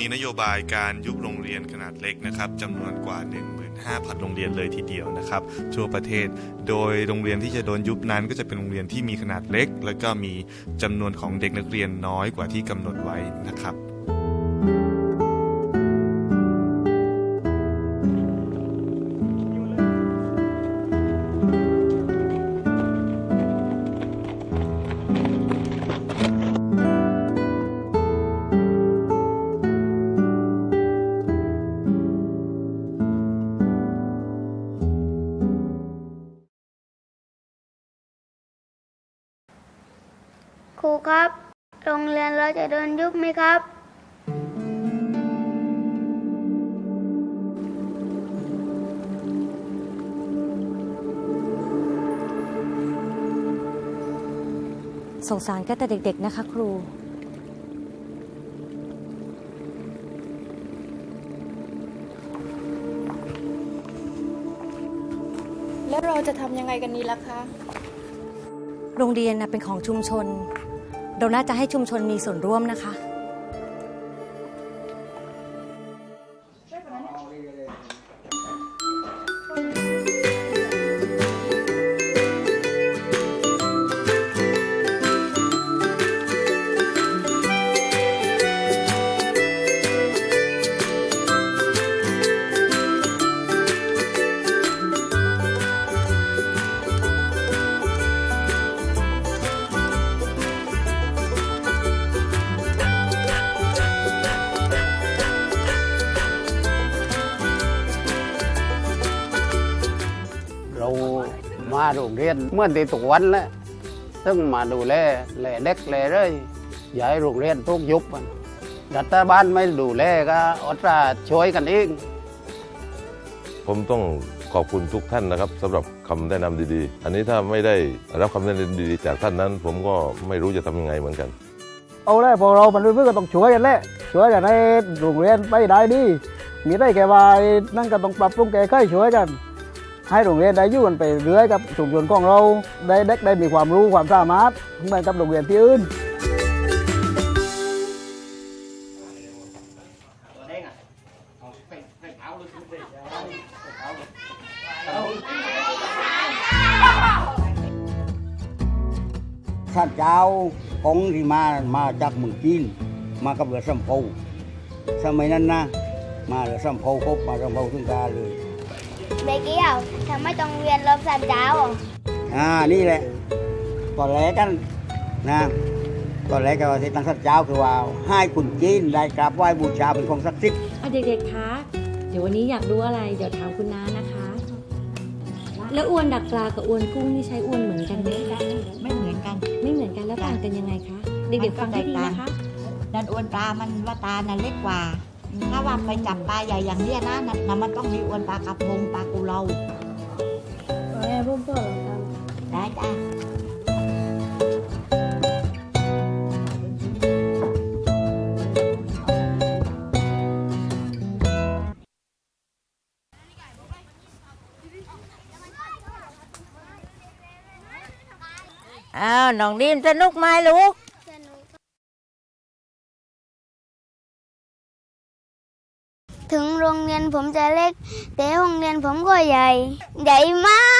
มีนโยบายการยุบโรงเรียนขนาดเล็กนะครับจำนวนกว่า 15,000 โรงเรียนเลยทีเดียวนะครับทั่วประเทศ โดยโรงเรียนที่จะโดนยุบนั้นก็จะเป็นโรงเรียนที่มีขนาดเล็ก และก็มีจำนวนของเด็กนักเรียนน้อยกว่าที่กำหนดไว้นะครับ ครูครับ โรงเรียนเราจะโดนยุบไหมครับ สงสารก็แต่เด็กๆนะคะครู แล้วเราจะทำยังไงกันนี้ล่ะคะ โรงเรียนนะเป็นของชุมชน เราน่าจะให้ชุมชนมีส่วนร่วมนะคะ โรงเรียนเมื่อตีตุกวันแล้วซึ่งมาดูแลแลเด็กแลเลยอย่าให้โรงเรียนทุกยุบอะรัฐบาลไม่ดูแลก็อดราช่วยกันเองผมต้องขอบคุณทุกท่านนะครับสำหรับคำแนะนำดีๆ อันนี้ถ้าไม่ได้รับคำแนะนำดีๆ จากท่านนั้น ผมก็ไม่รู้จะทำยังไงเหมือนกัน เอาเลยพวกเรามันเพื่อนก็ต้องช่วยกันแหละช่วยกันให้โรงเรียนไปได้ดีมีได้แก่ว่าไอ้นั่นก็ต้องปรับปรุงแก้ไขช่วยกัน ให้โรงเรียนได้อยู่กันไปเรื่อยกับชุมชนของเราได้เด็กได้มีความรู้ความสามารถเหมือนกับโรงเรียนที่อื่นข้าเจ้าองค์ที่มามาจากเมืองจีนมากับเรือสำเภาสมัยนั้นนะมาเรือสำเภาครบมาสำเภาถึงกาเลย เด็กเกี่ยวทำไมต้องเรียนรบสันเจ้าอะอ่านี่แหละตอนแรกกันนะตอนแรกก็ที่ตั้งสัตว์เจ้าคือว่าให้คุณจีนได้กราบไหว้บูชาเป็นของศักดิ์สิทธิ์อะเด็กๆคะเดี๋ยววันนี้อยากรู้อะไรเดี๋ยวถามคุณน้านะคะ แล้วอวนดักปลากับอวนกุ้งนี่ใช้อวนเหมือนกันไหมคะไม่เหมือนกัน ไม่เหมือนกันแล้วต่างกันยังไงคะเด็กๆฟังให้ดีนะคะนั่นอวนปลามันว่าตาน่ะเล็กกว่า ถ้าว่าไปจับปลาใหญ่อย่างเนี้ยนะนั่นน่ะมันต้องมีอวนปลากระพงปลากุเลาได้จ้าอ้าวน้องดีมสนุกไหมลูก ผมจะเล็ก แต่ห้องเรียนผมก็ใหญ่ ใหญ่มาก